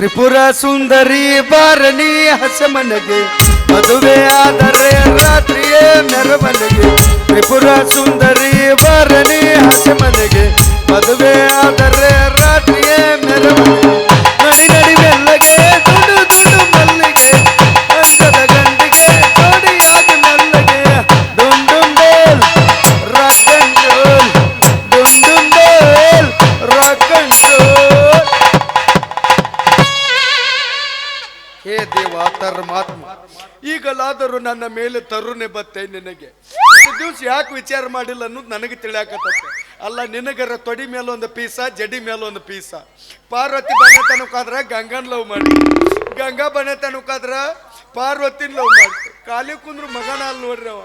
ತ್ರಿಪುರ ಸುಂದರಿ ಬಾರಣಿ ಹಸಮನಗೆ, ಮದುವೆ ಆದರೆ ರಾತ್ರಿಯೇ ಮೆರವಣಿಗೆ ತ್ರಿಪುರ ಸುಂದರಿ ಬಾರಣಿ ಹಸಮನೆಗೆ, ಮದುವೆ ಆದರೆ ರಾತ್ರಿಯೇ ಮೆರವಣಿಗೆ ನಡಿ ನಡಿ ದೇವ ಪರಮಾತ್ಮ ಈಗಲಾದರೂ ನನ್ನ ಮೇಲೆ ತರುಣೆ ಬತ್ತೆ ನಿನಗೆ. ದಿವಸ ಯಾಕೆ ವಿಚಾರ ಮಾಡಿಲ್ಲ ಅನ್ನೋದು ನನಗೆ ತಿಳಿಯಾಕತ್ತೆ ಅಲ್ಲ, ನಿನಗರ ತೊಡಿ ಮೇಲೆ ಒಂದು ಪೀಸ, ಜಡಿ ಮೇಲೆ ಒಂದು ಪೀಸ. ಪಾರ್ವತಿ ಬನೆ ತನಕಾದ್ರ ಗಂಗನ್ ಲವ್ ಮಾಡಿ ಗಂಗಾ ಬನೆ ತನಕಾದ್ರ ಪಾರ್ವತಿನ ಲವ್ ಮಾಡಿ ಖಾಲಿ ಕುಂದ್ರು ಮಗನ ಅಲ್ಲಿ ನೋಡ್ರಿ ಅವ.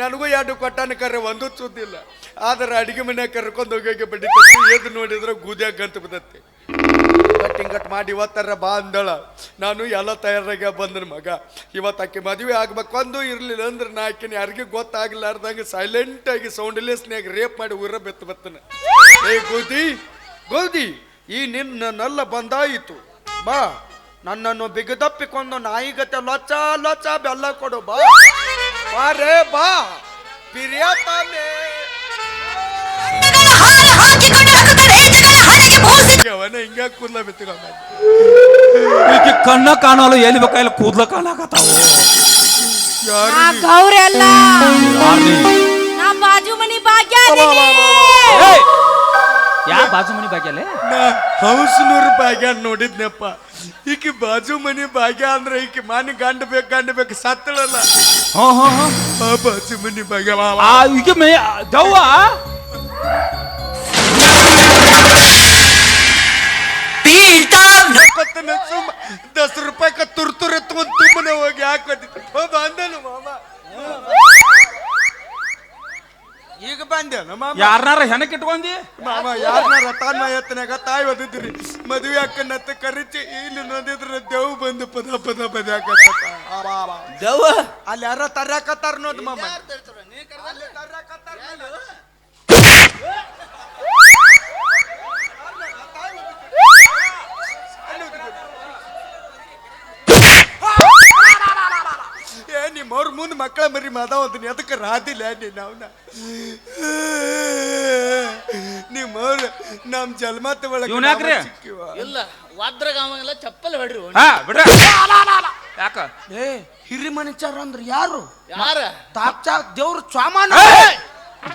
ನನಗೂ ಎರಡು ಕೊಟ್ಟಾನ ಕರೆ, ಒಂದು ಸುದ್ದಿಲ್ಲ ಆದ್ರೆ ಅಡಿಗೆ ಮನೆ ಕರ್ಕೊಂಡು ಹೋಗಿ ಬಡ್ಡಿ ಎದ್ದು ನೋಡಿದ್ರೆ ಗೂದ್ಯಾಗ ಗಂತ ಬಿದ್ದತ್ತೆ ಕಟ್ಟಿಂಗಟ್ ಮಾಡಿ ಇವತ್ತರ ಬಾ ಅಂದಳ ನಾನು ಎಲ್ಲ ತಯಾರಾಗ ಬಂದನ ಮಗ. ಇವತ್ತು ಆಕೆ ಮದುವೆ ಆಗ್ಬೇಕು ಅಂದು ಇರ್ಲಿಲ್ಲ ಅಂದ್ರೆ ನಾ ಆಕಿನ ಯಾರಿಗೂ ಗೊತ್ತಾಗ್ಲಾರ್ದಂಗೆ ಸೈಲೆಂಟ್ ಆಗಿ ಸೌಂಡ್ಲೆಸ್ನಾಗ ರೇಪ್ ಮಾಡಿ ಊರ ಬೆತ್ತ ಬತ್ತನ. ಏ ಗೋಧಿ ಗೋಧಿ ಈ ನಿನ್ನ ನಲ್ಲ ಬಂದಾಯಿತು. ಬಾ, ನನ್ನನ್ನು ಬಿಗದಪ್ಪಿಕೊಂಡು ನಾಯಿಗತೆ ಲೊಚ್ಚ ಲೊಚ್ಚ ಬೆಲ್ಲ ಕೊಡು, ಬಾ. ಬಾ ರೇ ಬಾ. ಪಿರಿಯಾತಾನೆ ಅವನ ಹಿಂಗ ಕೂದ್ಲ ಬಿತ್ತುಕೊಂಡ ಈಕಿ ಕಣ್ಣ ಕಾಣಲ್ಲ ಎಲ್ಲಿ ಬೇಕಾಗಿಲ್ಲ ಕೂದ್ಲ ಕಾಣಕತ್ತಾವು ಆ ನಾ? ಗೌರಿ ಅಲ್ಲ. ಯಾರ್ರೀ? ನಾ? ಬಾಜು ಮನಿ ಭಾಗ್ಯ ಏಯ್! ಯಾ ಬಾಜು ಮನಿ ಬಾಗ್ಯಲೆ ಹೌಸ್ನೂರು ಭಾಗ್ಯ ನೋಡಿದ್ನಪ್ಪ. ಈಕಿ ಬಾಜು ಮನಿ ಭಾಗ್ಯ ಅಂದ್ರೆ ಈಕಿ ಮನೆ ಗಂಡ ಬೇಕು ಗಂಡ ಬೇಕು ಸತ್ತಳಲ್ಲ. ಹಾ ಹಾ ಆ ಬಾಜು ಮನಿ ಭಾಗ್ಯ. ಆ ಈಗ ಮೇ ದವ್ವ? ದಸ್ ರೂಪಾಯಿ ತುರ್ ತುರ್ ಎತ್ಕೊಂಡ್ ತುಂಬನೇ ಹೋಗಿ ಹಾಕಿ ಬಂದನು ಮಾಮ. ಈಗ ಬಂದೇನು ಮಾಮ. ಯಾರನಾರ ಹೆಣಕ್ ಇಟ್ಕೊಂಡಿ? ಮಾಮ ಯಾರನ್ನ ತಾನ ಎತ್ತನಾಗ ತಾಯಿ ಒದಿದ್ರಿ ಮದುವೆ ಅಕ್ಕನತ್ತ ಕರಿಚಿ ಇಲ್ಲಿ ನೋಡಿದ್ರೆ ದೇವ್ ಬಂದು ಪದ ಪದ ಪದ ದೇವ ಅಲ್ಲಿ ಯಾರ ತರ್ಯಾಕತ್ತಾರ ನೋಡ್ ಮಾಮ. ಅಲ್ಲಿ ಅವ್ರ. ಮುಂದೆ ಮಕ್ಕಳ ಮರಿ ಮಾತಾಡ್ತೀನಿ ಅದಕ್ಕೆ ರಾದಿಲ್ಲ ನೀನು ಅವನ ನಮ್ಮ ಜನ್ಮತ್ತ ಒಳಗೆ ಇವ್ನ್ಯಾಕ್ರಿ? ನಾವ ಸಿಕ್ಕಿವ. ಇಲ್ಲ ವಾದ್ರಗಾಮೆಲ್ಲ ಚಪ್ಪಲ್ ಹೊಡ್ರಿ ಹಾ ಬಿಡ್ರ. ಯಾಕ? ಏ ಹಿರಿ ಮನುಷ್ಯರು ಅಂದ್ರೆ ಯಾರು? ಯಾರ? ತಾಪ್ಚಾ ದೇವ್ರ ಸ್ವಾಮಾನ?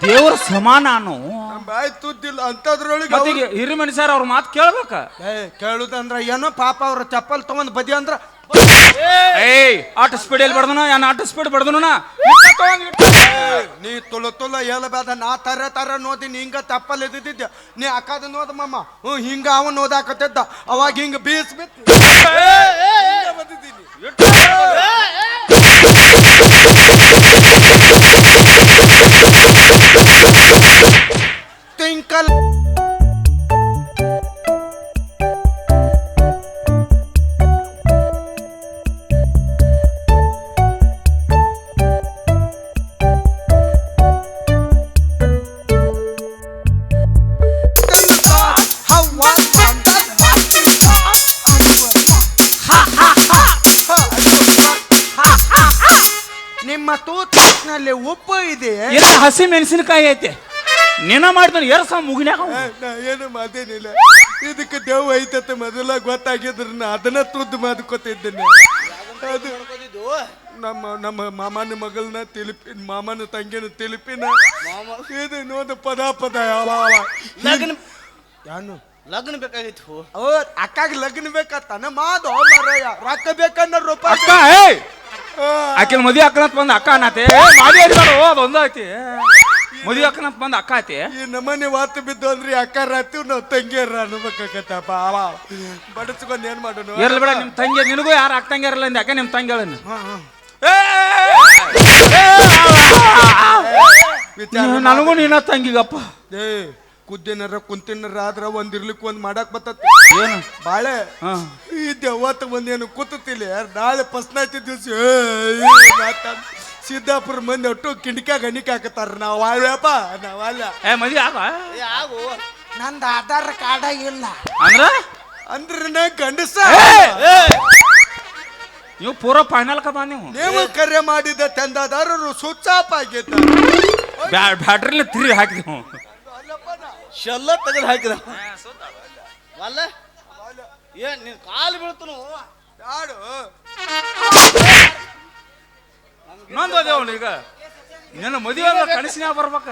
ದೇವ್ರ ಸಮಾನಾನು? ನಮ್ ಬಾಯಿ ತುದ್ದಿಲ್ಲ ಅಂತದ್ರೊಳಗೆ ಮತ್ತೀಗ ಹಿರಿ ಮನುಷ್ಯರ ಅವ್ರ ಮಾತು ಕೇಳ್ಬೇಕ? ಏ ಕೇಳುದಂದ್ರ ಏನೋ ಪಾಪ ಅವ್ರ ಚಪ್ಪಲ್ ತಗೊಂಡ್ ಬದಿ ಅಂದ್ರ ಏಯ್ ಆಟ ಸ್ಪೀಡ್ ಎಲ್ಲಿ ಬಡ್ದನ? ಏನ್ ಆಟ ಸ್ಪೀಡ್ ಬಡ್ದನ ನೀ ತುಳು ತುಳು ಹೇಳಬೇಡ ನಾ ತರ ತರ ನೋದಿ ನೀ ಹಿಂಗ ತಪ್ಪಲ್ಲಿ ಇದ್ದಿದ್ದೆ ನೀ ಅಕ್ಕದ ನೋದ ಮಮ್ಮ ಹ್ಞೂ ಹಿಂಗ ಅವ ನೋದಾಕತ್ತಿದ್ದ. ಅವಾಗ ಹಿಂಗ ಬೀಸ್ ಬಿತ್ತು. ಹಸಿ ಮೆಣಸಿನಕಾಯಿ ಐತೆ. ನಿನ್ನ ಮಾಡ್ತಾನೆ ಎರಸ ಮುಗಿನ್ಯಾಗ ಏ, ನಾ ಏನು ಮಾತೇನಿಲ್ಲ. ಇದಕ್ಕೆ ದೇವ್ ಐತತ್ತ ಮೊದಲ ಗೊತ್ತಾಗಿದ್ರ ನಾ ಅದನ್ನ ತುದ್ದು ಮಾದ್ಕೊತಿದ್ದೇನೆ ಅದು ನಮ್ಮ ನಮ್ಮ ಮಾಮನ ಮಗಳನ್ನ ತಿಲಿಪಿ ಮಾಮನ ತಂಗಿನ ತಿಲಿಪಿನ. ಇದು ನೋದು ಪದ ಪದ ಯಾವ ಲಗ್ನ ಯಾನು? ಲಗ್ನ ಬೇಕಾಗಿತ್ತು. ಓ ಅಕ್ಕಾಗ ಲಗ್ನ ಬೇಕತ್ತಾನ ಮಾದು ಮರಯ್ಯ ರೊಕ್ಕ ಬೇಕನ್ನ ರೂಪಾಯಿ ಅಕ್ಕ ಏಯ್! ಆಕಿನ ಮದುವೆ ಅಕ್ಕನಂತ ಬಂದ ಅಕ್ಕ ಅನ್ನತಿ ಮಾಡಿ ಅದು ಒಂದೈತಿ ಮದುವೆ ಅಕ್ಕನಂತ ಬಂದ ಅಕ್ಕ ಐತಿ ಈ ನಮ್ಮನೆ ವಾತು ಬಿದ್ದು ಅಂದ್ರೆ ಅಕ್ಕ ರಾತಿ ನಾವು ತಂಗಿಯರ ಅವ ಬಡಸ್ಕೊಂಡ್ ಏನ್ ಮಾಡೋಣ ಇರ್ಲಿ ಬಿಡ ನಿಮ್ ತಂಗಿ ನಿನಗೂ ಯಾರು ಅಕ್ಕಂಗಿರಲ್ಲ ಅಂದ ಯಾಕೆ ನಿಮ್ ತಂಗಿಗಳನ್ನ ಹೇಳ ನನಗೂ ನೀನ ತಂಗಿಗಪ್ಪ ಏ ಕುದ್ದಿನರ ಕುಂತಿನರ ಆದ್ರ ಒಂದ್ ಇರ್ಲಿಕ್ಕೆ ಒಂದ್ ಮಾಡಕ್ ಬರ್ತತಿ ಏನು? ಬಾಳೆ. ಹಾ. ಈ ದೆವ್ವತ್ ಒಂದೇನು ಕೂತಿಲ್ಲ ನಾಳೆ ಪಸ್ನಾಯ್ತಿ ದಿವ್ಸ. ಸಿದ್ದಾಪುರ ಮಂದಿ ಒಟ್ಟು ಕಿಂಡಿಕಾಗ ಗಣಿಕ ಹಾಕತಾರ. ನಾವ್ ಅಲ್ಲಪ್ಪ ನಾವು ಅಲ್ಲ ಏ ಮದುವೆ ಆಗ ಏ ಆಗು. ನಂದು ಆಧಾರ್ ಕಾರ್ಡ ಇಲ್ಲ. ಅಂದ್ರ? ಅಂದ್ರೆ ನಾ ಗಂಡಸ. ನೀವು ಪೂರ ಫೈನಲ್ ಕಬಾ ನೀವು. ನೀವು ಕರೆ ಮಾಡಿದ ತಂದದಾರರು ಆಫ್ ಆಗೈತ ಬ್ಯಾಟ್ರಿಲಿ ತಿರುಗಿ ಹಾಕಿದೆವು. ಶೆಲ್ಲ ತೆಗೆದು ಹಾಕಿದ. ಅಲ್ಲ ಏನ್ ನಿನ್ ಕಾಲು ಬೀಳ್ತನು ಯಾರು ಅದೇ ಅದೇವಲ್ಲ ಈಗ? ನಿನ್ನ ಮದುವೆ ಅಂದ್ರೆ ಕನಸಿನ ಬರ್ಬೇಕ?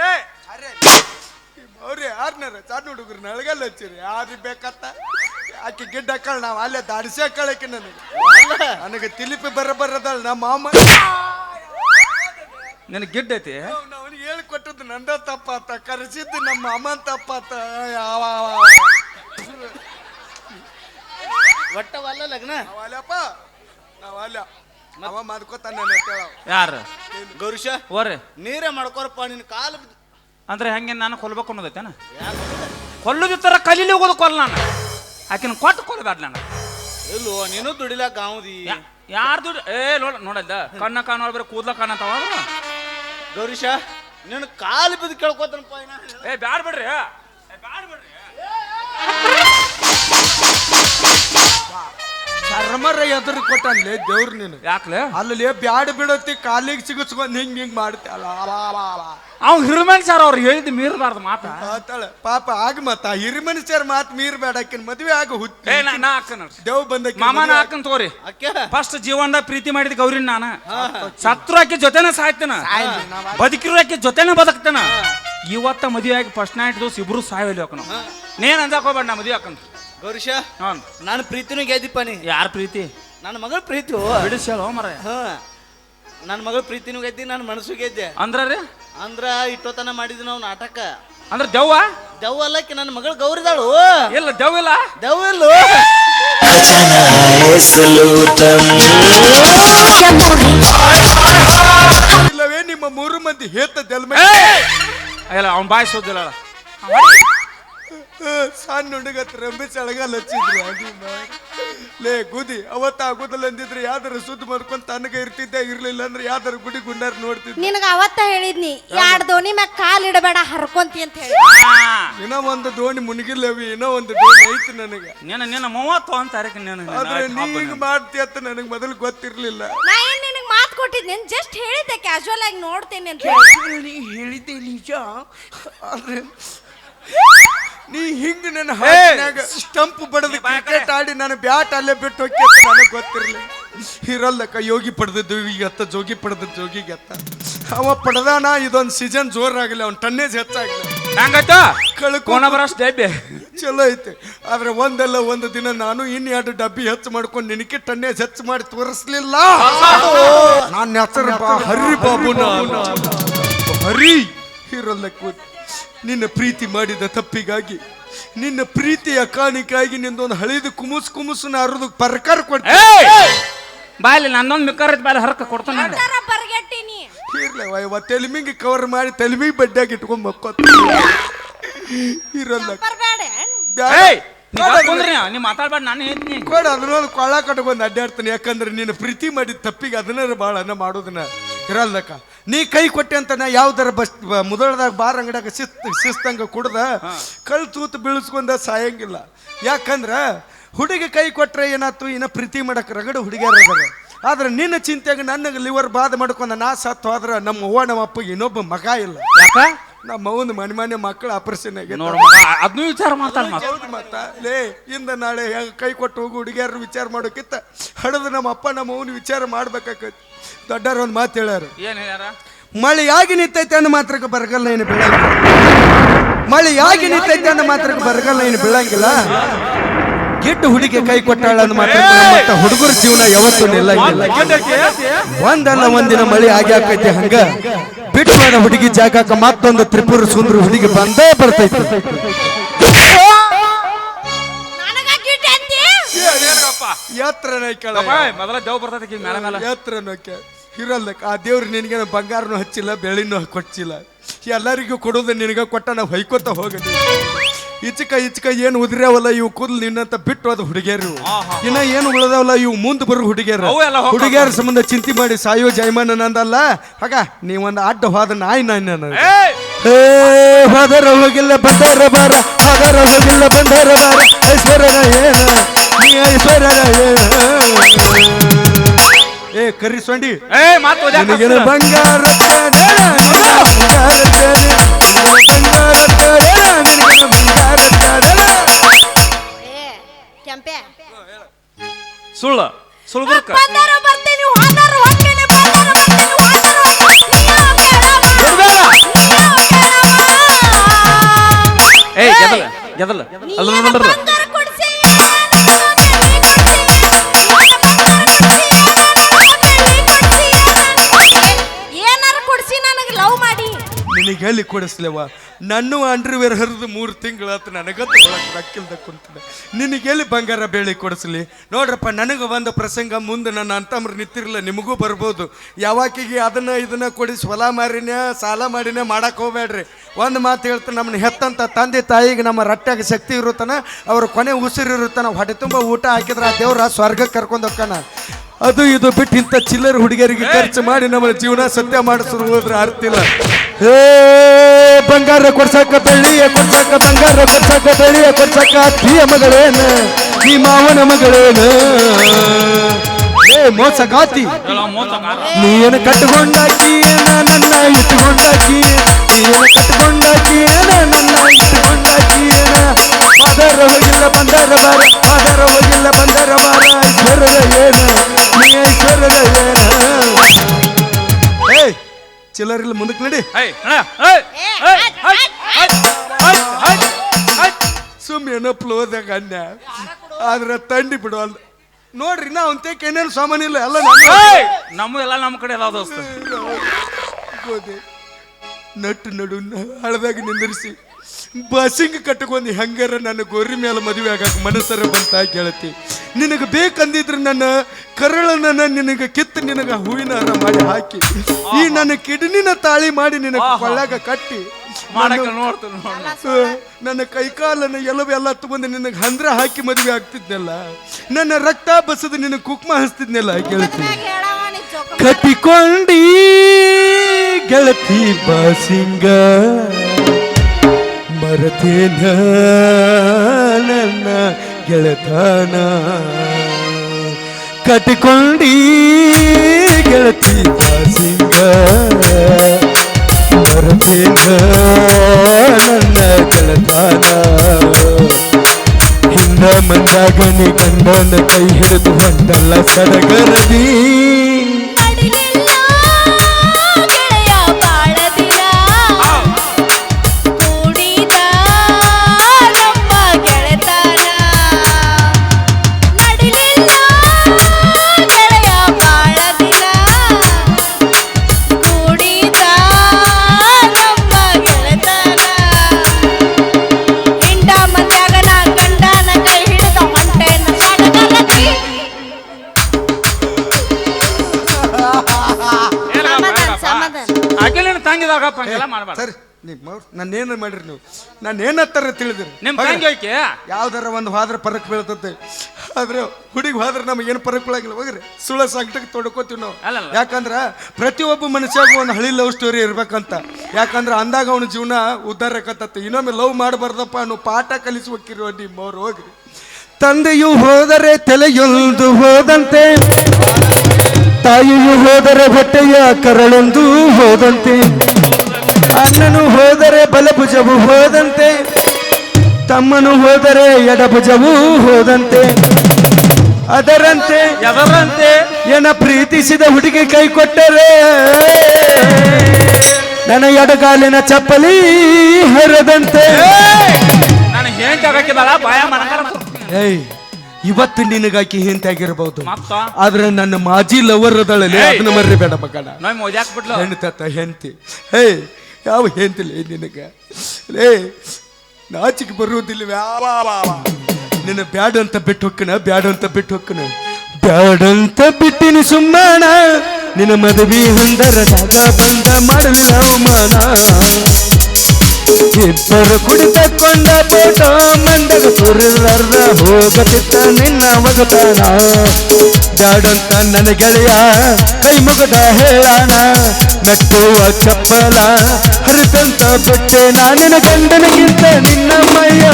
ಏ ಅವ್ರಿ ಯಾರನ್ನಾರ ಸಣ್ಣ ಹುಡುಗರು ನಳಗಲ್ಲ ಹಚ್ಚಿರಿ. ಯಾರಿಗೆ ಬೇಕತ್ತ? ಆಕೆ ಗಿಡ್ಡ ಹಾಕಳ ನಾವು? ಅಲ್ಲೇ ದಾಡಿಸಿ ಹಾಕಳಕ್ಕೆ ನನಗೆ. ನನಗೆ ತಿಲಿಪಿ ಬರ ಬರದಳ ನಮ್ಮ ಮಾಮ. ನಿನ್ನ ಗಿಡ್ ಐತಿ? ಅವನಿಗೆ ಹೇಳ್ಕೊಟ್ಟದ್ದು ನಂದ ತಪ್ಪಾತ ಕರೆಸಿದ್ದು ನಮ್ಮ ಅಮ್ಮನ ತಪ್ಪಾತ. ಯಾವ ಒಟ್ಟವಲ್ಲ ಲಗ್ನ? ನಾವಲ್ಲಪ್ಪ ನಾವಲ್ಲ ಅವ ಮಾಡ್ಕೋತಾನ ನನ್ನ. ಯಾರು? ಗೌರೀಶ? ಓರಿ ನೀರೇ ಮಾಡ್ಕೊರಪ್ಪ ನಿನ್ ಕಾಲು ಅಂದ್ರೆ ಹೆಂಗೆ ನಾನು ಕೊಲ್ಬೇಕು ಅನ್ನೋದೈತೇನ? ಕೊಲ್ಲುದಿತ್ತರ ಕಲೀಲಿ? ಹೋಗೋದು ಕೊಲ್ಲ ನಾನು. ಆಕಿನ ಕೊಟ್ಟು ಕೊಲ್ಬಾರ್ದು ನಾನು. ಇಲ್ಲೋ ನೀನು ದುಡಿಲಾಕ ಗಾವದಿ? ಯಾರು ದುಡ್ಡು ಏ ನೋಡ ನೋಡಲ್ಲ. ಕಣ್ಣ ಕಾಣೋಳ ಬರೀ ಕೂದ್ಲ ಕಾಣತಾವ ಗೌರೀಶ ನಿನ್ನ ಕಾಲು ಬಿದ್ದು ಕೇಳ್ಕೊತನಪ್ಪ. ಏ ಬ್ಯಾಡ ಬಿಡ್ರಿ ಬ್ಯಾಡ ಬಿಡ್ರಿ ಚರ್ಮರ ಎದುರು ಕೊಟ್ಟಲ್ಲಿ ದೇವ್ರು ನೀನು. ಯಾಕ್ಲೆ? ಅಲ್ಲಿ ಬ್ಯಾಡ ಬಿಡತ್ತಿ ಕಾಲಿಗೆ ಸಿಗಿಸ್ಕೊಂಡ್ ಹಿಂಗ್ ಹಿಂಗ್ ಮಾಡ್ತಿ. ಅಲ್ಲ ಅವ್ನು ಹಿರಿಮೆಣ್ ಸರ್ ಅವ್ರು ಹೇಳಿದ್ ಮೀರಬಾರ್ದು ಮಾತ. ಆತಾಳೆ ಪಾಪ ಆಗ ಮತ್ತ ಹಿರ್ಮನ್ ಸರ್ ಮಾತ್ ಮೀರ್ ಬೇಡಕ್ಕಿನ ಮದ್ವೆ ಆಗ ಹುಟ್ಟಿ. ಏ ನಾ ಹಾಕನ ದೇವ್ ಬಂದಕ್ಕೆ ಮಾಮನ ಹಾಕನ್ ತಗೋರಿ. ಅಕ್ಕೆ. ಫಸ್ಟ್ ಜೀವನದಾಗ ಪ್ರೀತಿ ಮಾಡಿದ ಗೌರಿ ನಾನು. ಸತ್ರು ಆಕಿ ಜೊತೆನ ಸಾಯ್ತೇನ. ಬದುಕಿರೋ ಆಕಿ ಜೊತೆನ ಬದುಕ್ತಾನ. ಇವತ್ತ ಮದುವೆ ಆಗಿ ಫಸ್ಟ್ ನೈಟ್ ದಿವಸ ಇಬ್ರು ಸಾಯಲಿ ಹಾಕೋಣ ನೇನ್ ಅಂಜಾಕ್ ಹೋಗ್ಬೇಡ ನಾ ಮದುವೆ ಹಾಕನ್ ಗೌರೀಶ ಹ್ಞೂ ನಾನು ಪ್ರೀತಿನೂ ಗೆದ್ದಿಪ್ಪ ನೀ. ಯಾರ ಪ್ರೀತಿ? ನನ್ನ ಮಗಳ ಪ್ರೀತಿ. ಬಿಡಿಸಿ ಹೇಳೋ ಮರ ಹ. ನನ್ನ ಮಗಳ ಪ್ರೀತಿನೂ ಗೆದ್ದಿ ನನ್ನ ಮನಸ್ಸು ಗೆದ್ದೆ. ಅಂದ್ರ ರೀ? ಅಂದ್ರ ಇಟ್ಟೋತನ ಮಾಡಿದ್ವಿ ನಾವು ನಾಟಕ. ಅಂದ್ರ ದೆವ್ವ? ದೆವ್ವ ಅಲ್ಲಕ್ಕೆ ನನ್ನ ಮಗಳ ಗೌರಿದಾಳು. ಇಲ್ಲ ದೆವ್ವ ಇಲ್ಲ. ದೆವ್ವ ಇಲ್ಲ. ಇಲ್ಲವೇ ನಿಮ್ಮ ಮೂರು ಮಂದಿ ಹೇತ ಜಲ್ಮ ಇಲ್ಲ ಅವ್ನ ಬಾಯಿ ಸೋದಿಲ್ಲ ಸಣ್ಣ ಹುಡುಗ ರಂಬಿ ಚಳಗಾಲ ಹಚ್ಚಿದ್ರು. ಲೇ ಗುದಿ ಅವತ್ತ ಆಗುದಿಲ್ಲ ಅಂದಿದ್ರೆ ಯಾವ್ದಾರ ಸುದ್ದಿ ಮಾಡ್ಕೊಂಡ್ ತನಗ ಇರ್ತಿದ್ದೆ ಇರ್ಲಿಲ್ಲ ಅಂದ್ರೆ ಯಾವ್ದಾರ ಗುಡಿ ಗುಂಡಾರ್ ನೋಡ್ತಿದ್ದೆ. ನಿನಗ ಅವತ್ತ ಹೇಳಿದ್ನಿ ಎರಡ್ ದೋಣಿ ಮ್ಯಾಗ ಕಾಲ್ ಇಡಬೇಡ ಹರ್ಕೊಂತಿ ಅಂತ ಹೇಳಿ. ಏನೋ ಒಂದು ದೋಣಿ ಮುನಿಗಿಲ್ಲವಿ ಏನೋ ಒಂದು ದೋಣಿ ಐತಿ ನನಗೆ. ನಿನ್ನ ನಿನ್ನ ಮೂವತ್ತು ಅಂತ ತಾರೀಕು ನಿನ್ನ ಆದ್ರೆ ನೀ ಮಾಡ್ತಿ ಅಂತ ನನಗೆ ಮೊದಲು ಗೊತ್ತಿರ್ಲಿಲ್ಲ. ನಾ ಏನ್ ನಿನಗ್ ಮಾತ್ ಕೊಟ್ಟಿದ್ನಿ ಜಸ್ಟ್ ಹೇಳಿದ್ದೆ ಕ್ಯಾಶುವಲ್ ಆಗಿ ನೋಡ್ತೇನೆ ಅಂತ ಹೇಳಿ. ನೀ ಹೇಳಿದ್ದೆ ನಿಜ ಆದ್ರೆ ನೀ ಹಿಂಗ ನನ್ನ ಹಾಡಿನಾಗ ಸ್ಟಂಪ್ ಬಡದು ಕ್ರಿಕೆಟ್ ಆಡಿ ನಾನು ಬ್ಯಾಟ್ ಅಲ್ಲೇ ಬಿಟ್ಟು ಹೋಗಿ ನನಗೆ ಗೊತ್ತಿರಲಿ. ಇರಲ್ಲಕ್ಕ ಯೋಗಿ ಪಡೆದದ್ದು ಈಗ ಅತ್ತ ಜೋಗಿ ಪಡೆದ ಜೋಗಿಗೆ ಅತ್ತ ಅವ ಪಡೆದಾನ ಇದೊಂದು ಸೀಸನ್ ಜೋರಾಗಲಿ ಅವ್ನ ಟನ್ನೇಜ್ ಹೆಚ್ಚಾಗಲಿ. ಹೆಂಗಾಯ್ತು ಕಳ್ಕೊ ಕೋಣ ಡಬ್ಬೆ ಚಲೋ ಐತೆ. ಆದ್ರೆ ಒಂದಲ್ಲ ಒಂದು ದಿನ ನಾನು ಇನ್ನು ಎರಡು ಡಬ್ಬಿ ಹೆಚ್ಚು ಮಾಡ್ಕೊಂಡು ನಿನಕ್ಕೆ ಟನ್ನೇಜ್ ಹೆಚ್ಚು ಮಾಡಿ ತೋರಿಸ್ಲಿಲ್ಲ. ನಾನು ಹೆಸರು ಹರಿ ಬಾಬು ನಾನು. ಹರಿ. ಇರಲ್ಲ ಕೂತ್. ನಿನ್ನ ಪ್ರೀತಿ ಮಾಡಿದ ತಪ್ಪಿಗಾಗಿ ನಿನ್ನ ಪ್ರೀತಿಯ ಕಾಣಿಕಾಗಿ ನಿಂದೊಂದು ಹಳಿದು ಕುಮುಸ್ ಕುಮುಸನ ಅರದು ಪರ್ಕಾರ ಕೊಟ್ಟ ಬಾಯಲ್ಲಿ ನನ್ನೊಂದು ಮಿಕ್ಕರ್ ಬಾಯಲ್ಲಿ ಹರಕ ಕೊಡ್ತಾನೆ ಇರ್ಲವ ಇವ ತೆಲಿಮಿಂಗಿ ಕವರ್ ಮಾಡಿ ತೆಲಿಮಿಗೆ ಬಡ್ಡಾಗಿ ಇಟ್ಕೊಂಡ್ ಮಕ್ಕೋತ. ಇರಲ್ಲ. ಏಯ್! ನೀ ಕುಂದ್ರಿ ನೀ ಮಾತಾಡ್ಬೇಡ ನಾನು ಹೇಳ್ತೀನಿ. ಕೊಡ ಅದನ್ನೊಂದು ಕೊಳ್ಳ ಕಟ್ಕೊಂಡು ಅಡ್ಡಾಡ್ತೀನಿ. ಯಾಕಂದ್ರೆ ನೀನು ಪ್ರೀತಿ ಮಾಡಿದ ತಪ್ಪಿಗೆ ಅದನ್ನ ಭಾಳ ಅನ್ನ ಮಾಡೋದನ್ನ. ಇರಲ್ಲಕ್ಕ. ನೀ ಕೈ ಕೊಟ್ಟೆ ಅಂತ ನಾ ಯಾವ್ದಾರ ಬಸ್ ಮುದಳದಾಗ ಬಾರ್ ಅಂಗಡಿಯಾಗ ಶಿಸ್ತ್ ಶಿಸ್ತಂಗ ಕುಡ್ದ ಕಳ್ ತೂತು ಬೀಳಿಸ್ಕೊಂಡ ಸಾಯಂಗಿಲ್ಲ. ಯಾಕಂದ್ರೆ ಹುಡುಗಿ ಕೈ ಕೊಟ್ರೆ ಏನಾತು ಇನ್ನ ಪ್ರೀತಿ ಮಾಡಕ್ಕೆ ರಗಡ ಹುಡುಗಿಯರ ಆದ್ರೆ ನಿನ್ನ ಚಿಂತೆಗೆ ನನಗೆ ಲಿವರ್ ಬಾದ್ ಮಾಡ್ಕೊಂಡ ನಾ ಸತ್ತು ಆದ್ರೆ ನಮ್ಮ ಅವ್ವ ನಮ್ಮ ಅಪ್ಪ ಇನ್ನೊಬ್ಬ ಮಗ ಇಲ್ಲ. ಯಾಕ? ನಮ್ಮ ಅವನ ಮನೆ ಮನೆ ಮಕ್ಕಳ ಆಪರೇಷನ್ ಆಗಿದೆ ನೋಡ ಅದನ್ನೂ ವಿಚಾರ ಮಾಡ್ತಾನೆ ಮಾತು ಹೌದು ಮತ್ತ. ಲೇ ಇಂದ ನಾಳೆ ಹೆಂಗ್ ಕೈ ಕೊಟ್ಟು ಹೋಗು ಹುಡುಗಿಯರು ವಿಚಾರ ಮಾಡೋಕ್ಕಿಂತ ಹಡದು ನಮ್ಮ ಅಪ್ಪ ನಮ್ಮ ಅವನ ವಿಚಾರ ಮಾಡ್ಬೇಕಾಕೈತಿ. ದೊಡ್ಡವ್ರು ಒಂದು ಮಾತು ಹೇಳ್ಯಾರ. ಏನ್ ಹೇಳ್ಯಾರ? ಮಳೆಯಾಗಿ ನಿಂತೈತೆ ಅನ್ನೋ ಮಾತ್ರಕ್ಕೆ ಬರಗಲ್ಲ ಏನು ಬೀಳಂಗಿಲ್ಲ. ಆಗಿ ನಿಂತೈತೆ ಅನ್ನೋ ಮಾತ್ರಕ್ಕೆ ಬರಗಲ್ಲ ಏನು ಬೀಳಂಗಿಲ್ಲ. ಗಿಟ್ಟು ಹುಡುಗಿ ಕೈ ಕೊಟ್ಟಾಳ ಅನ್ನೋ ಮಾತ್ರ ಮತ್ತೆ ಹುಡುಗರ ಜೀವನ ಯಾವತ್ತೂ ನಿಲ್ಲ ಒಂದಲ್ಲ ಒಂದಿನ ಮಳೆ ಆಗಿ ಹಾಕೈತಿ ಹಂಗ. ಹೋದ ಹುಡುಗಿ ಜಾಗಕ್ಕೆ ಮತ್ತೊಂದು ತ್ರಿಪುರ ಸುಂದರ ಹುಡುಗಿ ಬಂದೇ ಬರ್ತೈತಿ. ಎತ್ತರ ನೈಕಳ ಮೊದಲ ದೇವ್ ಬರ್ತೈತಿ ಮೇಲ ಮೇಲೆ. ಎತ್ತರ ನೋಕೆ ಇರಲ್ಲ ಆ ದೇವ್ರು ನಿನಗೆ ಬಂಗಾರನು ಹಚ್ಚಿಲ್ಲ ಬೆಳ್ಳಿನೂ ಕೊಚ್ಚಿಲ್ಲ. ಎಲ್ಲರಿಗೂ ಕೊಡೋದು ನಿನಗೆ ಕೊಟ್ಟ ನಾವು ಹೈಕೋತ ಹೋಗಲಿ. ಇಚ್ಕ ಇಚ್ಕ ಏನು ಉದ್ರ್ಯಾವಲ್ಲ ಇವು ಕೂದಲು ನಿನ್ನಂತ ಬಿಟ್ಟು ಅದು ಹುಡುಗಿಯರು. ಇನ್ನ ಏನು ಉಳಿದವಲ್ಲ ಇವು ಮುಂದೆ ಬರು ಹುಡುಗಿಯರು. ಹುಡುಗಿಯರ ಸಂಬಂಧ ಚಿಂತೆ ಮಾಡಿ ಸಾಯೋ ಜಯಮಾನ ನಂದಲ್ಲ. ಹಾಗ ನೀವೊಂದು ಅಡ್ಡ ಹೋದ ನಾಯಿ ನಾನು ಹೋದರ ಹೋಗಿಲ್ಲ ಬಂದರ ಬಾರ. ಹದರ ಹೋಗಿಲ್ಲ ಬಂದರ ಬಾರ. ಐಶ್ವರ್ಯ ಐಶ್ವರ್ಯ ಏ ಕರಿ ಸೊಂಡಿ ಏ ಮಾತು. ಬಂಗಾರ ತೇನ, ನಿನಗಿನ ಬಂಗಾರ ನಿನಗಿನ ಬಂಗಾರ. ಏ ಕೆಂಪೆ ಸುಳ್ಳು ಸುಳ್ಳುರ್ಕ ಬಂದಾರ ಬರ್ತೀನಿ ಹೋದಾರ ಹೋಗ್ತೀನಿ ಬಂದಾರ ಬರ್ತೀನಿ ಹೋದಾರ ಹೋಗ್ತೀನಿ. ನೀಯೋ ಕೇಳಮ್ಮ. ನೀಯೋ ಕೇಳಮ್ಮ. ಏಯ್ ಗೆದಲ ಗೆದಲ ಅಲ್ಲ ಏನ ಎಲ್ಲಿ ಕೊಡಿಸ್ಲೇವ. ನನ್ನ ಅಂಡರ್ವೇರ್ ಹರಿದು ಮೂರು ತಿಂಗಳಾತು ನನಗ ತಗೊಳಕ್ ರಕ್ಕಿಲ್ದ ಕುಂತಿದ್ದೆ. ನಿನಗೆ ಎಲ್ಲಿ ಬಂಗಾರ ಬೇಳಿ ಕೊಡಿಸ್ಲಿ? ನೋಡ್ರಪ್ಪ ನನಗೆ ಒಂದು ಪ್ರಸಂಗ ಮುಂದೆ ನನ್ನ ಅಂತಮ್ರು ನಿಂತಿರಲ್ಲ ನಿಮಗೂ ಬರ್ಬೋದು. ಯಾವಾಕಿಗೆ ಅದನ್ನ ಇದನ್ನ ಕೊಡಿಸಿ ಹೊಲ ಮಾರಿನೇ ಸಾಲ ಮಾಡಿನೇ ಮಾಡಕ್ಕೆ ಹೋಗ್ಬೇಡ್ರಿ. ಒಂದು ಮಾತು ಹೇಳ್ತಾನೆ ನಮ್ಮನ್ನ ಹೆತ್ತಂತ ತಂದೆ ತಾಯಿಗೆ ನಮ್ಮ ರಟ್ಟಾಗ ಶಕ್ತಿ ಇರುತ್ತಾನ ಅವ್ರ ಕೊನೆ ಉಸಿರು ಇರುತ್ತಾನ ಹೊಟ್ಟೆ ತುಂಬ ಊಟ ಹಾಕಿದ್ರೆ ಆ ದೇವ್ರ ಸ್ವರ್ಗಕ್ಕೆ ಕರ್ಕೊಂಡು ಹೋಗ್ತಾನ. ಅದು ಇದು ಬಿಟ್ಟು ಇಂಥ ಚಿಲ್ಲರ್ ಹುಡುಗಿಯರಿಗೆ ಖರ್ಚು ಮಾಡಿ ನಮ್ಮ ಜೀವನ ಸತ್ಯ ಮಾಡಿಸೋದು ಹೋದ್ರೆ ಅರ್ತಿಲ್ಲ ಏ, ಬಂಗಾರ ಕೊಡ್ಸಕ್ಕ ಬೆಳ್ಳಿಯ ಕೊಡ್ಸಕ್ಕ ಬಂಗಾರ ಕೊಡ್ಸಕ್ಕ ಬೆಳ್ಳಿಯ ಕೊಡ್ಸಕ್ಕ ಅತ್ತಿಯ ಮಗಳೇನ, ಈ ಮಾವನ ಮಗಳೇನ. ಏ, ಮೋಸಗಾತಿ. ನೀನು ಕಟ್ಕೊಂಡಾಕಿ ನನ್ನ ಇಟ್ಕೊಂಡಾಕಿ ನೀನು ಕಟ್ಕೊಂಡಾಕಿ ನನ್ನ ಇಟ್ಕೊಂಡಾಕಿ ಪದರ ಹೋಗಿಲ್ಲ ಬಂದರ ಬಾರ ಪದರ ಹೋಗಿಲ್ಲ ಬಂದರ ಬಾರ ಐಶ್ವರ್ಯ ಏನ? ನೀ ಐಶ್ವರ್ಯ ಏನ? ಏ ಚಿಲ್ಲರಿಲ್ಲ ಮುಂದಕ್ಕೆ ನಡಿ. ಸುಮ್ ಏನೋ ಫ್ಲೋದಾಗ ಅನ್ಯ ಆದ್ರೆ ತಂಡಿ ಬಿಡು ಅಲ್ಲ ನೋಡ್ರಿ ನಾ ಅಂತ ಏನೇನು ಸಾಮಾನು ಇಲ್ಲ ಎಲ್ಲ ನಮ್ಮ ಎಲ್ಲ ನಮ್ಮ ಕಡೆ ಅದಾವ ದೋಸ್ತ. ಗೋದೆ ನಟ್ಟು ನಡು ಹಳದಾಗಿ ನಿಂದಿರಿಸಿ. ಬಸ್ಸಿಂಗ್ ಕಟ್ಟಕೊಂಡು ಹೆಂಗಾರ ನನ್ನ ಗೋರಿ ಮೇಲೆ ಮದುವೆ ಆಗಕ್ಕೆ ಮನಸ್ಸರ ಬಂತ ಕೇಳತಿ ನಿನಗೆ ಬೇಕಂದಿದ್ರೆ ನನ್ನ ಕರಳನ್ನ ನಿನಗೆ ಕಿತ್ತು ನಿನಗೆ ಹೂವಿನ ಹಾರ ಮಾಡಿ ಹಾಕಿ. ಈ ನನ್ನ ಕಿಡ್ನಿನ ತಾಳಿ ಮಾಡಿ ನಿನಗೆ. ಕೊಳ್ಳಾಗ ಕಟ್ಟಿ. ನನ್ನ ಕೈಕಾಲನ್ನು ಎಲ್ಲವೂ ಎಲ್ಲ ತಗೊಂಡು ನಿನಗೆ ಹಂದ್ರ ಹಾಕಿ ಮದುವೆ ಆಗ್ತಿದ್ನಲ್ಲ. ನನ್ನ ರಕ್ತ ಬಸದು ನಿನಗೆ ಕುಕ್ಮ ಹಚ್ತಿದ್ನಲ್ಲ ನೀ ಕಟ್ಟಿಕೊಂಡಿ ಗೆಳತಿ ಬಾಸಿಂಗ. ಮರತೇನ ನನ್ನ ಗೆಳತನ ಕಟ್ಟಿಕೊಂಡಿ ಗೆಳತಿ ಬಾಸಿಂಗ ಮರತೇನ ನನ್ನ ಗೆಳತನ ಹಿಂದ ಮಂದಾಗ ನೀ ಗಂಡನ ಕೈ ಹಿಡಿದು ಹೊಂಟಲ್ಲ ಸಡಗರದಿ ಮಾಡಿರಿ ನೀವು. ನಾನು ಏನತ್ತಾರ ತಿಳಿದಿರಿ? ನಿಮ್ ತಂಗಿ ಐಕೆ? ಯಾವ್ದಾರ ಒಂದು ಹಾದ್ರ ಪರಕ್ ಬೀಳ್ತದೆ ಆದ್ರೆ ಹುಡುಗಿ ಹೋದ್ರೆ ನಮಗೆ ಏನು ಪರಕ್ ಬೀಳಂಗಿಲ್ಲ. ಹೋಗ್ರಿ ಸುಳ್ಳ ಸಂಕಟಕ್ಕೆ ತೊಡ್ಕೋತೀವಿ ನಾವು. ಅಲ್ಲಲ್ಲ. ಯಾಕಂದ್ರೆ ಪ್ರತಿಯೊಬ್ಬ ಮನುಷ್ಯಗೂ ಒಂದು ಹಳಿ ಲವ್ ಸ್ಟೋರಿ ಇರ್ಬೇಕಂತ. ಯಾಕಂದ್ರೆ ಅಂದಾಗ ಅವನ ಜೀವನ ಉದ್ಧಾರ ಆಕತ್ತತ್ತೆ ಇನ್ನೊಮ್ಮೆ ಲವ್ ಮಾಡಬಾರ್ದಪ್ಪ ಅನ್ನೋ ಪಾಠ ಕಲಿಸ್ಬೇಕಿರೋ ನಿಮ್ಮವ್ರು ಹೋಗ್ರಿ. ತಂದೆಯು ಹೋದರೆ ತಲೆಯೊಂದು ಹೋದಂತೆ. ತಾಯಿಯು ಹೋದರೆ ಬಟ್ಟೆಯ ಕರಳೊಂದು ಹೋದಂತೆ. ಅಣ್ಣನು ಹೋದರೆ ಬಲಭುಜವು ಹೋದಂತೆ ತಮ್ಮನು ಹೋದರೆ ಎಡಭುಜವು ಹೋದಂತೆ. ಅದರಂತೆ ಎದರಂತೆ ಏನ ಪ್ರೀತಿಸಿದ ಹುಡುಗಿ ಕೈ ಕೊಟ್ಟರೆ ನನ್ನ ಎಡಗಾಲಿನ ಚಪ್ಪಲಿ ಹರದಂತೆ. ನಾನು ಏನ್ ಜಾಗಕ್ಕಿದಾಳ ಬಾಯ ಮನಕಾರ ಏಯ್ ಇವತ್ತು ನಿನಗಾಕಿ ಹಿಂತಾಗಿರ್ಬಹುದು ಆಗಿರಬಹುದು ಆದ್ರೆ ನನ್ನ ಮಾಜಿ ಲವರ್ ಅದಳಲ್ಲಿ. ಅದನ್ನ ಮರ್ರಿಬೇಡ ಮಗನ. ಹೆಣ್ತತ್ತ ಹೆಂಡತಿ. ಹೇ ಯಾವ ಹೇಳ್ತಿಲ್ಲ ನಿನಗೆ? ಲೇ, ನಾಚಿಕೆ ಬರುವುದಿಲ್ಲ ನಿನ್ನ ಬ್ಯಾಡ ಅಂತ ಬಿಟ್ಟು ಹೊಕ್ಕನ ಬ್ಯಾಡ ಅಂತ ಬಿಟ್ಟು ಹೊಕ್ಕನ ಬ್ಯಾಡಂತ ಬಿಟ್ಟಿನಿ ಸುಮ್ಮನ. ನಿನ್ನ ಮದುವೆ ಹೊಂದರ ಜಾಗ ಬಂದ ಮಾಡಲಿಲ್ಲ ಅವಮಾನ. ಇಬ್ಬರು ಕುಡಿತಕೊಂಡ ಫೋಟೋ ಮಂದಗ ಸುರಿದರ್ದ ಹೋಗತಿತ್ತ ನಿನ್ನ ಮಗತಾನ. ಬ್ಯಾಡಂತ ನನ್ನ ಗೆಳೆಯ ಕೈ ಮುಗದ ಹೇಳಾಣ. ಮೆಟ್ಟುವ ಚಪ್ಪಲ ಹರಿತಂತ ಬಿಟ್ಟೆ ನಾನಿನ ಗಂಡನಿಗಿಂತ ನಿನ್ನ ಮೈಯ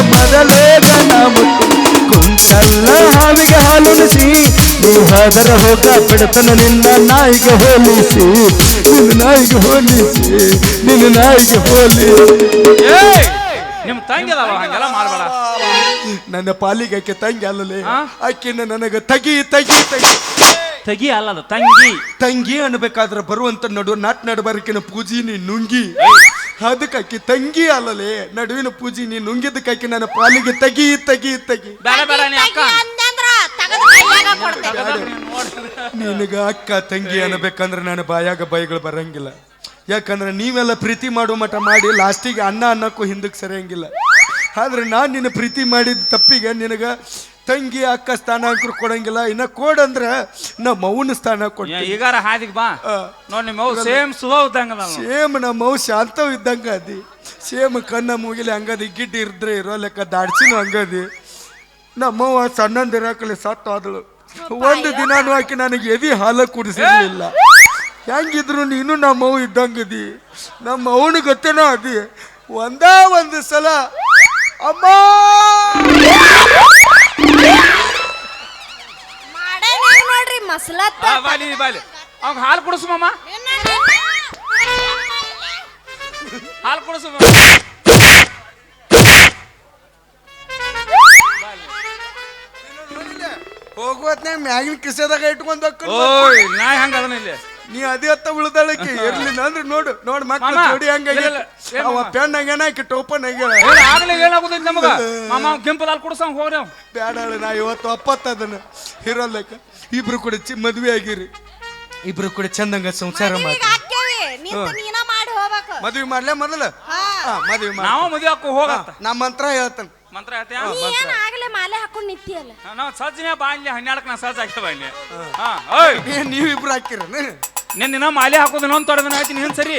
ಮುತ್ತು. ಕುಂತಲ್ಲ ಹಾವಿಗೆ ಹಾಲುಣಿಸಿ ನೀ ಹಾದರ ಹೋಗ ಬಿಡತನ ನಿನ್ನ ನಾಯಿಗೆ ಹೋಲಿಸಿ. ನಿನ್ನ ನಾಯಿಗೆ ಹೋಲಿಸಿ ನಿನ್ನ ನಾಯಿಗೆ ಹೋಲಿ ಏಯ್ ನಿಮ್ ತಂಗಿ ಹಂಗೆಲ್ಲ ಮಾಡ್ಬೇಡ. ನನ್ನ ಪಾಲಿಗೆ ಆಕೆ ತಂಗಿ ಅಲ್ಲಲೇ ಆಕೆ ನನಗ ತಗಿ ತಗಿ ತಗಿ. ತಗಿ ಅಲ್ಲ ಅದು ತಂಗಿ. ತಂಗಿ ಅನ್ಬೇಕಾದ್ರೆ ಬರುವಂತ ನಡು ನಾಟ್ ನಡಬಾರಕಿನ ಪೂಜಿ ನೀ ನುಂಗಿ. ಅದಕ್ಕೆ ಆಕಿ ತಂಗಿ ಅಲ್ಲಲೇ ನಡುವಿನ ಪೂಜಿ ನೀ ನುಂಗಿದ್ದಕ್ಕಾಕಿ ನನ್ನ ಪಾಲಿಗೆ ತಗಿ ತಗಿ ತಗಿ. ಬೇಡ ಬೇಡ ನೀ ಅಕ್ಕ. ಅಂದಂದ್ರ ತಗದು ಕೈಯಾಗ ಕೊಡ್ತೇನೆ. ನಿನಗ ಅಕ್ಕ ತಂಗಿ ಅನ್ಬೇಕಂದ್ರೆ ನನ್ನ ಬಾಯಾಗ ಬೈಗಳು ಬರಂಗಿಲ್ಲ. ಯಾಕಂದ್ರೆ ನೀವೆಲ್ಲ ಪ್ರೀತಿ ಮಾಡೋ ಮಟ ಮಾಡಿ ಲಾಸ್ಟಿಗೆ ಅನ್ನ ಅನ್ನಕ್ಕೂ ಹಿಂದಕ್ಕೆ ಸರಿಯಂಗಿಲ್ಲ. ಆದ್ರೆ ನಾನು ನಿನ್ನ ಪ್ರೀತಿ ಮಾಡಿದ ತಪ್ಪಿಗೆ ನಿನಗ ತಂಗಿ ಅಕ್ಕ ಸ್ಥಾನ ಅಂಕರು ಕೊಡಂಗಿಲ್ಲ. ಇನ್ನ ಕೋಡಂದ್ರ ನಮ್ಮ ಮೌನ ಸ್ಥಾನ ಕೊಡ್ತೀನಿ. ಈಗಾರ ಹಾದಿಗೆ ಬಾ. ನೋ ನೋಡಿ ನಿಮ್ಮ ಸೇಮ್ ಸುಭಾವ ಇದ್ದಂಗ ಸೇಮ್ ನಮ್ಮ ಮೌ ಶಾಂತವ್ ಇದ್ದಂಗ ಅದಿ ಸೇಮ್ ಕಣ್ಣ ಮುಗಿಲಿ ಹಂಗದಿ ಗಿಡ್ಡಿ ಇರ್ದ್ರೆ ಇರೋ ಲೆಕ್ಕ ದಾಡ್ಸಿನೂ ಹಂಗದಿ. ನಮ್ಮವ್ವ ಸಣ್ಣಂದಿರಾಕಲಿ ಸತ್ತು ಆದಳು. ಒಂದು ದಿನಾನು ಹಾಕಿ ನನಗೆ ಎದಿ ಹಾಲ ಕುಡಿಸಿರ್ಲಿಲ್ಲ. ಹೆಂಗಿದ್ರು ನೀನು ನಮ್ಮವ್ವ ಇದ್ದಂಗದಿ ನಮ್ಮ ಅವನ ಗೊತ್ತೇನ ಅದಿ ಒಂದೇ ಒಂದು ಸಲ. ಅಮ್ಮ! ನೋಡ್ರಿ ಮಸ್ಲತ್ತ? ಆ, ಬಾಲಿ ಬಾಲಿ. ಅವಾಗ ಹಾಲು ಕುಡಿಸು ಮಾಮ. ಹಾಲು ಕುಡಿಸು ಮಾಮ. ಹೋಗುವತ್ನಾಗ ಮ್ಯಾಗಿನ ಕಿಸೆದಾಗ ಇಟ್ಕೊಂಡ್ ಹೋಗ್ಕೊಂಡು ಓಯ್ ನಾ ಹೆಂಗ ಅದನ್ನ ಇಲ್ಲಿ. ನೀ ಅದೇ ಹತ್ತ ಉಳ್ದಾಳಕ್ಕೆ ಇರ್ಲಿಲ್ಲ ಅಂದ್ರೆ ನೋಡು ನೋಡ್ ಮಕ್ಕಳ ಮಾಮ, ಜೋಡಿ ಹಂಗ ಇಲ್ಲ, ಇಲ್ಲ. ಅವ ಆಗ್ಯಾನ ಆಕಿ ಟೋಪನ್ ಆಗ್ಯಾಳ ಏನ್ ಆಗ್ಲೇ ಏನಾಗುದೈತಿ ನಮಗ? ಮಾಮ ಅವ್ನ್ ಕೆಂಪು ಹಾಲು ಕುಡಿಸ ಹೋಗ್ರಿ ಅವ್ನ್. ಬ್ಯಾಡಾಳ ನಾ ಇವತ್ತು ಅಪ್ಪತ್ತ ಅದನ್ನ. ಹಿರೋಲ್ಲಕ್ಕ ಇಬ್ರು ಕೂಡ ಚಿ ಮದ್ವೆ ಆಗಿರಿ. ಇಬ್ರು ಕೂಡ ಚಂದಂಗ ಸಂಸಾರ ಮಾಡಿ ಈಗ ಹಾಕ್ಯವಿ. ನಿಂತ ನೀನ ಮಾಡಿ ಹೋಗ್ಬೇಕು. ಮದ್ವೆ ಮಾಡ್ಲೇ ಮೊದಲ? ಹಾ. ಮದ್ವೆ ಮಾಡಿ ನಾವು ಮದುವೆ ಹಾಕೋ ಹೋಗ ನಾ ಮಂತ್ರ ಹೇಳ್ತಾನೆ. ಮಂತ್ರ ಹೇಳ್ತೀಯ? ನೀ ಏನ್ ಆಗ್ಲೇ ಮಾಲೆ ಹಾಕೊಂಡ್ ನಿಂತಿಯಲ್ಲ. ನಾವು ಸಜ್ಜನೆ ಬಾ ಇಲ್ಲಿ ಹನ್ನೆರಡಕ್ಕೆ ನಾ ಸಜ್ಜ ಇಲ್ಲಿ. ಹಾ. ಓಯ್ ನೀವಿಬ್ರು ಹಾಕಿರ ನಿನ್ನ ಮಾಲೆ ಹಾಕೋದು ಇನ್ನೊಂದು ಆಯ್ತು ನೀನ್ ಸರಿ?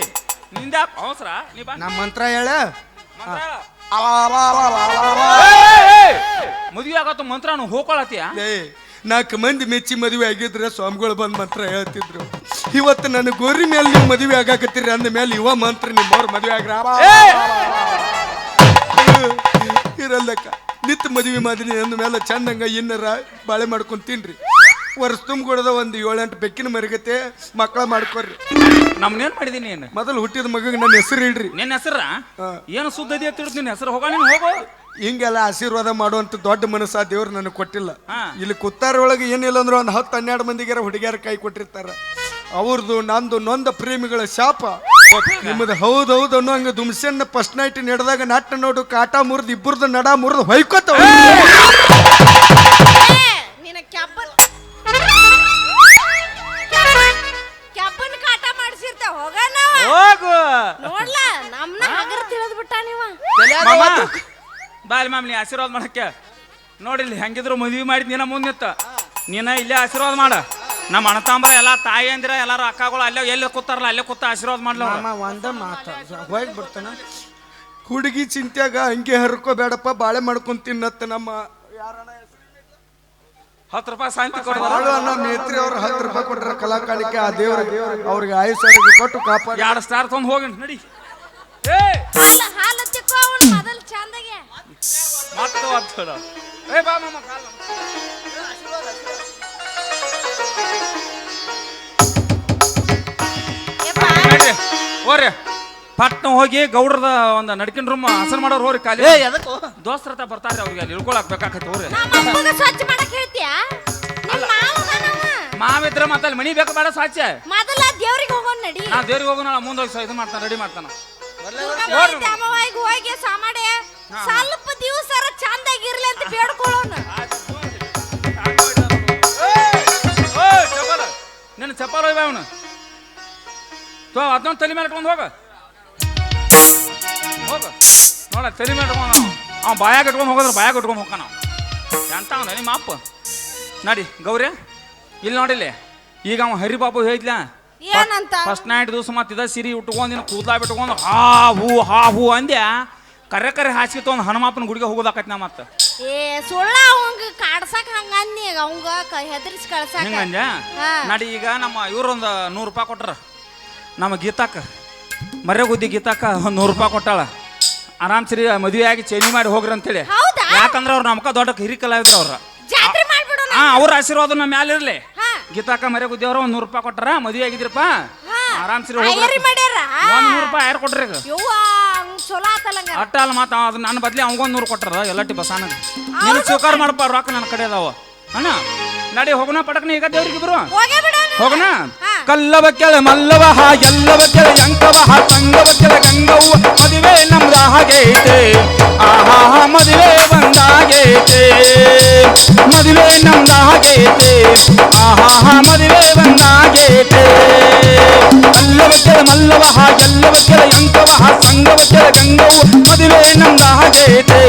ನಿಂದ ಅವಸರ ನೀ ಬಾ ನಮ್ಮ ಮಂತ್ರ ಹೇಳ ಮಂತ್ರ ಹೇಳ. ಮದುವೆ ಆಗತ್ತ ಮಂತ್ರ ನಾವು ಹೋಗ್ಕೊಳತ್ತೀಯ ನಾಲ್ಕು ಮಂದಿ ಮೆಚ್ಚಿ ಮದುವೆ ಆಗಿದ್ರೆ ಸ್ವಾಮಿಗಳು ಬಂದ್ ಮಂತ್ರ ಹೇಳ್ತಿದ್ರು ಇವತ್ತು ನನ್ನ ಗೋರಿ ಮೇಲೆ ನೀವು ಮದುವೆ ಆಗಾಕತ್ತೀರಿ ಅಂದ ಮೇಲೆ ಇವ ಮಂತ್ರ ನಿಮ್ಮವ್ರ ಮದುವೆ ಆಗ್ರ ಇರಲ್ಲಕ್ಕ ನಿತ್ ಮದುವೆ ಮಾಡಿ ಅಂದ ಮೇಲೆ ಚಂದಂಗ ಇನ್ನರ ಬಾಳೆ ಮಾಡ್ಕೊಂಡ್ ತಿನ್ರಿ ವರ್ಷ ತುಂಬಿಕೊಡದ ಒಂದು ಏಳೆಂಟು ಬೆಕ್ಕಿನ ಮರಿಗತೆ ಮಕ್ಕಳ ಮಾಡ್ಕೊರ್ರಿ. ನಮ್ನೇನ್ ಮಾಡಿದೀನಿ ಏನು ಮೊದಲು ಹುಟ್ಟಿದ ಮಗಗೆ ನನ್ನ ಹೆಸರು ಇಡ್ರಿ ನಿನ್ನ ಹೆಸರ? ಏನು ಸುದ್ದಿ ಅಂತ ನಿನ್ನ ಹೆಸರು ಹೋಗ ನೀನು ಹೋಗೋ. ಹಿಂಗೆಲ್ಲ ಆಶೀರ್ವಾದ ಮಾಡುವಂತ ದೊಡ್ಡ ಮನಸ್ಸ ದೇವ್ರು ನನಗೆ ಕೊಟ್ಟಿಲ್ಲ. ಇಲ್ಲಿ ಕುತ್ತಾರೊಳಗೆ ಏನಿಲ್ಲ ಅಂದ್ರೆ ಒಂದು ಹತ್ತು ಹನ್ನೆರಡು ಮಂದಿಗೆ ಹುಡುಗಿಯರ ಕೈ ಕೊಟ್ಟಿರ್ತಾರ. ಅವ್ರದ್ದು ನಂದು ನೊಂದ ಪ್ರೇಮಿಗಳ ಶಾಪ. ನಿಮ್ಮದು ಹೌದು ಹೌದು ಅನ್ನೋ ಹಂಗ ದುಮ್ಸೆನ್ನ ಫಸ್ಟ್ ನೈಟ್ ನಡೆದಾಗ ನಾಟ್ನ ನೋಡು ಕಾಟ ಮುರಿದು ಇಬ್ಬರದು ನಡ ಮುರಿದು ಹೊಯ್ಕೋತಾವ. ಹೋಗು. ನೋಡ್ಲ ನಮ್ನ ಹಗರ ತಿಳಿದ್ ಬಿಟ್ಟ ನೀವ. ಮಾಮ. ಬಾಲಿ ಮಾಮ್ಲಿ ಆಶೀರ್ವಾದ ಮಾಡಕ್ಕೆ. ನೋಡಿಲ್ಲಿ ಹೆಂಗಿದ್ರು ಮದ್ವಿ ಮಾಡಿದ್ ಮುಂದೆ ನಿತ್ತ ನೀನ ಇಲ್ಲೇ ಆಶೀರ್ವಾದ ಮಾಡ. ನಮ್ಮ ಅಣ್ಣತಾಂಬರ ಎಲ್ಲ ತಾಯಿ ಅಂದಿರ ಎಲ್ಲಾರು ಅಕ್ಕಗಳು ಅಲ್ಲೇ ಎಲ್ಲಿ ಕೂತಾರಲ್ಲ ಅಲ್ಲೇ ಕೂತ ಆಶೀರ್ವಾದ ಮಾಡ್ಲ ಒಂದ ಮಾತ. ಹೋಗಿ ಬಿಡ್ತಾನ. ಹುಡುಗಿ ಚಿಂತ್ಯಾಗ ಹಂಗೆ ಹರ್ಕೋಬೇಡಪ್ಪ ಬಾಳೆ ಮಾಡ್ಕೊಂಡ್ ತಿನ್ನತ್ತ ನಮ್ಮ ಹತ್ತು ರೂಪಾಯಿ ಸಾಯಂತಿ ಕೊಡ್ತಾರ ಅನ್ನೋ ಮೇತ್ರಿ ಅವ್ರು ಹತ್ತು ರೂಪಾಯಿ ಕೊಟ್ಟರೆ ಕಲಾಕಾಲಿಕೆ ಆ ದೇವ್ರ ಅವ್ರಿಗೆ ಅವ್ರಿಗೆ ಕೊಟ್ಟು ಕಾಪಾಡಿ. ಎರಡು ಸ್ಟಾರ್ ತೊಗೊಂಡು ಹೋಗಿ ನಡಿ. ಏ! ಹಾಲು ಹಾಲು ತಿಕ್ಕೋ ಅವ್ನು ಮೊದಲು ಚಂದಗೆ. ಮತ್ತೆ ಏ ಬಾ ಮಾಮ ಕಾಲ್ ಮಾಮ. ಪಟ್ನ ಹೋಗಿ ಗೌಡ್ರದ ಒಂದು ನಡ್ಕಿನ ರೂಮ್ ಹಸನ್ ಮಾಡೋರು ಹೋರಿ ಕಾಲಿ ಎದಕ್ಕೋ ದೋಸ್ತರ ಹತ್ರ ಬರ್ತಾರೆ ಅವ್ರಿಗೆ ಅಲ್ಲಿ ಇಳ್ಕೊಳಕ್ ಬೇಕಾಕೈತಿ ಹೋರಿ. ಸ್ವಚ್ಛ ಮಾಡಕ್ ಹೇಳ್ತೀಯ? ನಿಮ್ ಮಾವದನವ ಮಾವಿದ್ರ ಮತ್ತೆ ಅಲ್ಲಿ ಮನಿ ಬೇಕು ಬೇಡ ಸಾಚ ಮೊದಲ ದೇವ್ರಿಗೆ ಹೋಗೋಣ ನಡಿ. ನಾ ದೇವ್ರಿಗೆ ಹೋಗೋಣ ಮುಂದೆ ಹೋಗಿ ಇದು ಮಾಡ್ತಾನೆ ರೆಡಿ ಮಾಡ್ತಾನ. ಅಮ್ಮವಾಯಿಗೆ ಹೋಗಿ. ಸಾಮಾಡೆ. ಸ್ವಲ್ಪ ದಿವಸರ ಚಂದಾಗಿರ್ಲಿ ಅಂತ ಬೇಡ್ಕೊಳ್ಳೋಣ ನಿನ್ನ ಚಪ್ಪಾಲ. ಒಯ್ಬ ಅವನು. ತೋ ಅದನ್ನ ತಲೆ ಮೇಲೆ ಇಟ್ಕೊಂಡು ಹೋಗ. ನೋಡ ತಲೆ ಮೇಲೆ ಇಟ್ಕೊಂಡು ಅವ ಬಾಯಾಗ ಇಟ್ಕೊಂಡು ಹೋಗೋದ್ರೆ ಬಾಯಾಗ ಇಟ್ಕೊಂಡು ಹೋಗ ನಾವು ಎಂತ ಅವನ ನಿಮ್ಮ ಅಪ್ಪ? ನಡಿ ಗೌರಿ ಇಲ್ಲಿ. ನೋಡಿಲ್ಲಿ ಈಗ ಅವ ಹರಿಬಾಬು ಹೇಳಿದ್ಲ? ಏನಂತ? ಫಸ್ಟ್ ನೈಟ್ ದಿವಸ ಮತ್ತೆ ಇದ ಸಿರಿ ಉಟ್ಕೊಂಡು ಕೂದಲ ಬಿಟ್ಕೊಂಡು ಹಾ ಹೂ ಹಾ ಹೂ ಅಂದ್ಯ? ಕರೆ ಕರೆ ಹಾಸಿಗೆ ಒಂದು ಹನುಮಪ್ಪನ ಗುಡಿಗೆ ಹೋಗೋದಾಕತ್ ನಾ ಮತ್ತೆ. ಏ ಸುಳ್ಳ ಅವಂಗ ಕಾಡ್ಸಕ್ ಹಂಗನ್ನಿ ಅವಂಗ ಹೆದರ್ಸಿ ಕಳ್ಸಕ್. ಹಿಂಗಂದ್ಯ. ನಡಿ ಈಗ ನಮ್ಮ ಇವ್ರೊಂದು ನೂರು ರೂಪಾಯಿ ಕೊಟ್ರ. ನಮ್ಮ ಗೀತಾಕ ಮರ್ಯಾಗುದ್ದಿ ಗೀತಾಕ ಒಂದು ನೂರು ರೂಪಾಯಿ ಕೊಟ್ಟಾಳ. ಆರಾಮ್ ಸರಿ ಮದುವೆ ಆಗಿ ಚೇಂಜ್ ಮಾಡಿ ಹೋಗ್ರಿ ಅಂತೇಳಿ. ಹೌದಾ? ಯಾಕಂದ್ರ ಅವ್ರ ನಮ್ಕ ದೊಡ್ಡ ಹಿರಿಕಲಾವಿದ್ರ ಅವ್ರ ಜಾತ್ರೆ ಹಾ ಅವ್ರ ಆಶೀರ್ವಾದ ನಮ್ಮ ಮ್ಯಾಲ ಇರ್ಲಿ. ಗೀತಾಕ ಮರೆ ಗುದ್ದೇವ್ರ ಒಂದ್ ನೂರ್ ರೂಪಾಯಿ ಕೊಟ್ಟರ ಮದುವೆ ಆಗಿದ್ರಪ್ಪ. ಆರಾಮ್ ಸರಿ ಮಾಡ್ಯಾರ? ಒಂದ್ ನೂರ್ ರೂಪಾಯಿ ಯಾರು ಕೊಟ್ರಿ ಈಗ. ಯವ್ವ ಹಂಗ್ ಚಲೋ ಆತಲ್ಲಂಗ ಅಟ್ಟ ಅಲ್ಲ ಮಾತ ಅದು ನನ್ನ ಬದ್ಲಿ ಅವಂಗೊಂದ್ ನೂರು ಕೊಟ್ಟಾರ ಎಲ್ಲಟಿ ಬಸಾನ ನೀನು ಸ್ವೀಕಾರ ಮಾಡಪ್ಪ ರೊಕ್ಕ ನನ್ನ ಕಡೆ ಅದಾವ. ಅಣ್ಣ ನಡಿ ಹೋಗೋಣ ಪಟಕ್ನ ಈಗ ದೇವ್ರಿಗೆ ಇಬ್ರು. ಹೋಗೇ ಹೋಗೋಣ? ಕಲ್ಲವಕ್ಕೆಳ ಮಲ್ಲವಹ ಎಲ್ಲವಕ್ಕೆಳ ಯಂಕವಹ ತಂಗವಕ್ಕೆಳ ಗಂಗವ್ವ ಮದುವೆ ನಮ್ದಾಗೈತೆ ಆಹಾ ಮದುವೆ ಬಂದಾಗೈತೆ ಮದುವೆ ನಮ್ದಾಗೈತೆ ಆಹಾ ಮದುವೆ ಬಂದಾಗೈತೆ ಅಲ್ಲವಕ್ಕೆಳ ಮಲ್ಲವಹ ಎಲ್ಲವಕ್ಕೆಳ ಯಂಕವಹ ಸಂಗವಕ್ಕೆಳ ಗಂಗವ್ವ ಮದುವೆ ನಮ್ದಾಗೈತೆ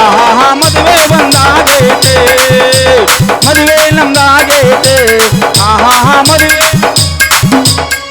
ಆಹಾ ಮದುವೆ ಬಂದಾಗೈತೆ ಮದುವೆ ನಮ್ದಾಗೈತೆ ಆಹಾ ಮದುವೆ Thank